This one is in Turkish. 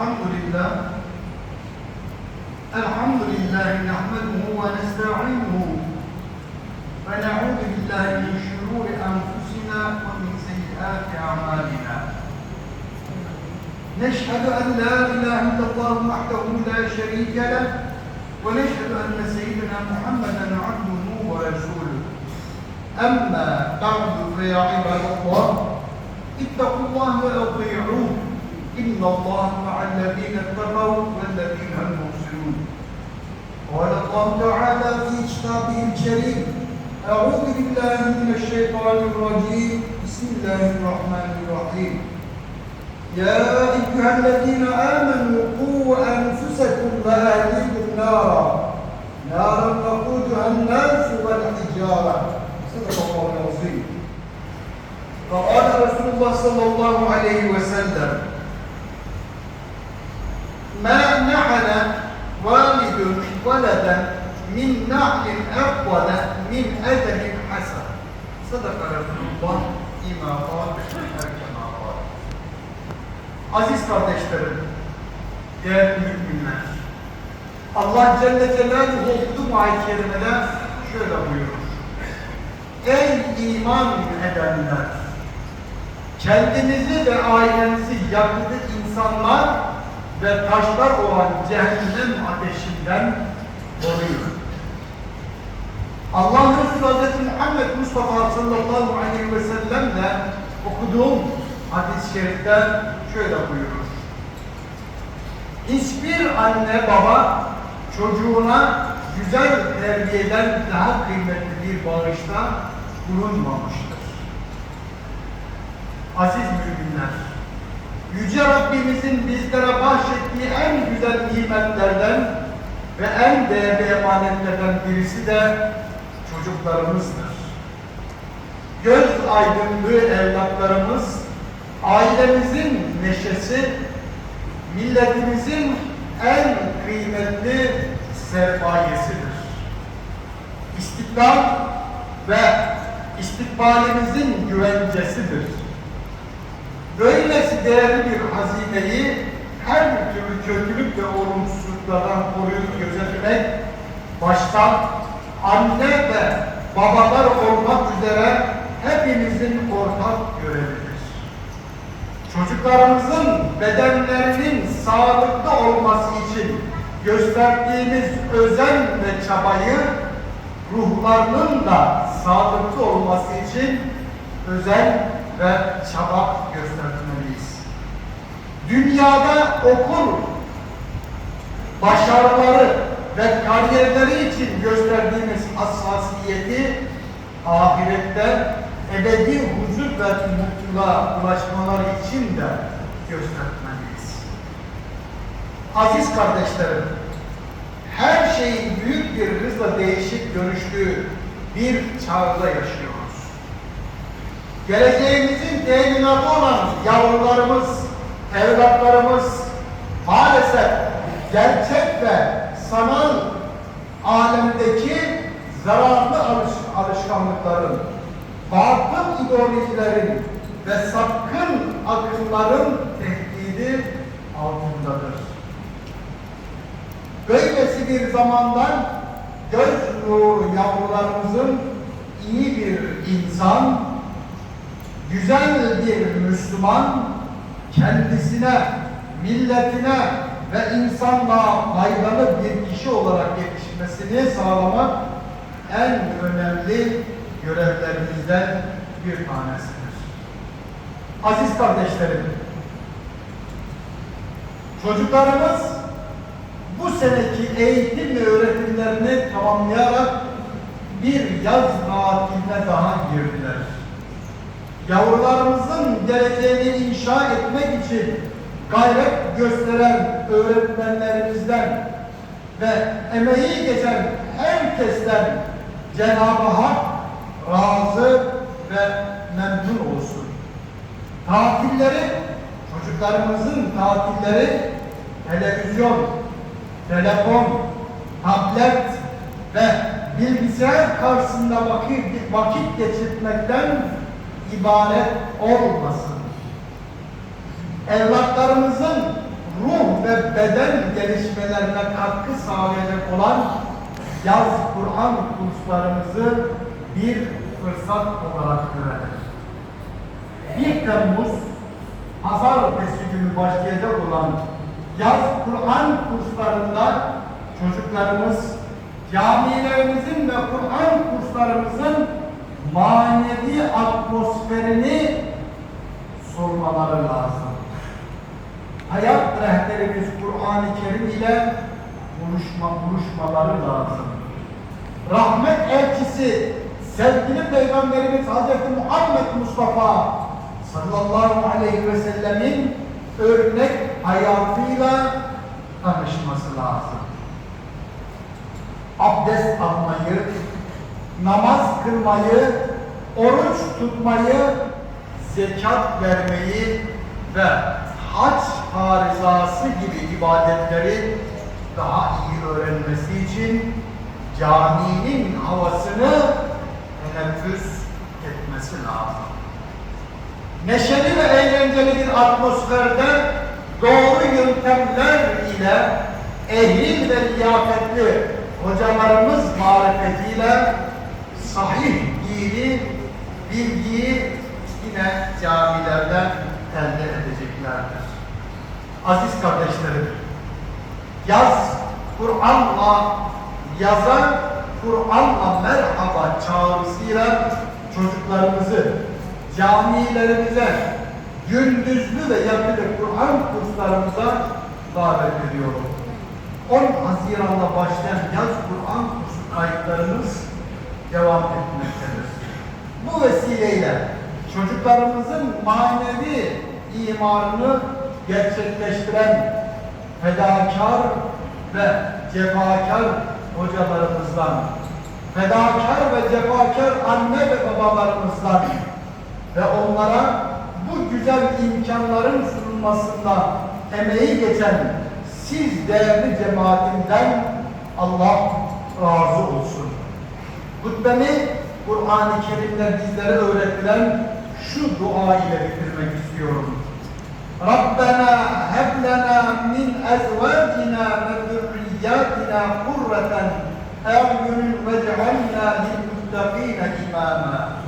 الحمد لله. الحمد لله نحمده ونستعينه. ونعوذ بالله من شرور أنفسنا ومن سيئات أعمالنا. نشهد أن لا إله إلا الله وحده لا شريك له. ونشهد أن سيدنا محمدا عبده ورسوله. أما بعد فيا عباد الله اتقوا الله وأطيعوه. إن الله مع الذين اتقوا والذين هم محسنون قال الله تعالى في كتابه الكريم أعوذ بالله من الشيطان الرجيم. بسم الله الرحمن الرحيم. يا أيها الذين آمنوا قوا أنفسكم وأهليكم نارا. نارا وقودها الناس والحجارة. صدق الله العظيم. فقال رسول الله صلى الله عليه وسلم من نعل أقوى من أجل حسن صدق رسول الله إما قال كما قال Aziz kardeşlerim, değerli müminler, Allah Celle Celaluhu okuduğum ayet-i kerimede şöyle buyurur. Ey iman edenler! Kendinizi ve ailenizi yakıtı insanlar ve taşlar olan cehennem ateşinden koruyun. Allah Resulü Hazreti Muhammed Mustafa sallallahu aleyhi ve sellemle okuduğum hadis-i şerifte şöyle buyurur. Hiçbir anne baba çocuğuna güzel terbiyeden daha kıymetli bir bağışta bulunmamıştır. Aziz müminler, Yüce Rabbimizin bizlere bahşettiği en güzel nimetlerden ve en değerli emanetlerden birisi de çocuklarımızdır. Göz aydınlığı evlatlarımız, ailemizin neşesi, milletimizin en kıymetli sermayesidir. İstiklal ve istikbalimizin güvencesidir. Böylesi değerli bir hazineyi her türlü kötülük ve olumsuzluklardan koruyup gözetmek başta anne ve babalar olmak üzere hepimizin ortak görevidir. Çocuklarımızın bedenlerinin sağlıklı olması için gösterdiğimiz özen ve çabayı ruhlarının da sağlıklı olması için özen ve çaba göstermeliyiz. Dünyada okul başarıları ve kariyerleri için gösterdiğimiz hassasiyeti ahirette ebedi huzur ve mutluluğa ulaşmaları için de göstermeliyiz. Aziz kardeşlerim, her şeyin büyük bir hızla değişip dönüştüğü bir çağda yaşıyoruz. Geleceğimizin teminatı olan yavrularımız, evlatlarımız maalesef gerçek ve sanal alemdeki zararlı alış alışkanlıkların, batıl ideolojilerin ve sapkın akımların tehdidi altındadır. Böylesi bir zamandan göz nuru yavrularımızın iyi bir insan, güzel bir Müslüman, kendisine, milletine ve insanlığa faydalı bir kişi olarak yetişmesini sağlamak en önemli görevlerimizden bir tanesidir. Aziz kardeşlerim, çocuklarımız bu seneki eğitim ve öğretimlerini tamamlayarak bir yaz tatiline daha girdiler. Yavrularımızın geleceğini inşa etmek için gayret gösteren öğretmenlerimizden ve emeği geçen herkesten Cenab-ı Hak razı ve memnun olsun. Tatilleri, çocuklarımızın tatilleri televizyon, telefon, tablet ve bilgisayar karşısında vakit, vakit geçirmekten ibaret olmasın. Evlatlarımızın ruh beden gelişmelerine katkı sağlayacak olan yaz Kur'an kurslarımızı bir fırsat olarak görelim. 1 Temmuz Pazartesi günü başlayacak olan yaz Kur'an kurslarında çocuklarımız camilerimizin ve Kur'an kurslarımızın manevi atmosferini sormaları lazım. Hayat rehberimiz Kur'an-ı Kerim ile buluşma, buluşmaları lazım. Rahmet elçisi sevgili Peygamberimiz Hz. Muhammed Mustafa sallallahu aleyhi ve sellemin örnek hayatıyla tanışması lazım. Abdest almayı, namaz kılmayı, oruç tutmayı, zekat vermeyi ve hac harizası gibi ibadetleri daha iyi öğrenmesi için caminin havasını teneffüs etmesi lazım. Neşeli ve eğlenceli bir atmosferde doğru yöntemler ile ehil ve liyafetli hocalarımız marifetiyle sahih dini, bilgiyi yine camilerden elde edeceklerdir. Aziz kardeşlerim, yaz Kur'an'la, yaza Kur'an'la merhaba çağrısıyla çocuklarımızı camilerimize, gündüzlü ve yatılı Kur'an kurslarımıza davet ediyorum. 10 Haziran'da başlayan yaz Kur'an kursu kayıtlarımız devam etmektedir. Bu vesileyle çocuklarımızın manevi imarını gerçekleştiren fedakar ve cefakar hocalarımızdan, fedakar ve cefakar anne ve babalarımızdan ve onlara bu güzel imkanların sunulmasında emeği geçen siz değerli cemaatinden Allah razı olsun. Hutbemi Kur'an-ı Kerim'de bizlere öğretilen şu dua ile bitirmek istiyorum. Lena أزواجنا وذرياتنا قرة أعين واجعلنا للمتقين إماما.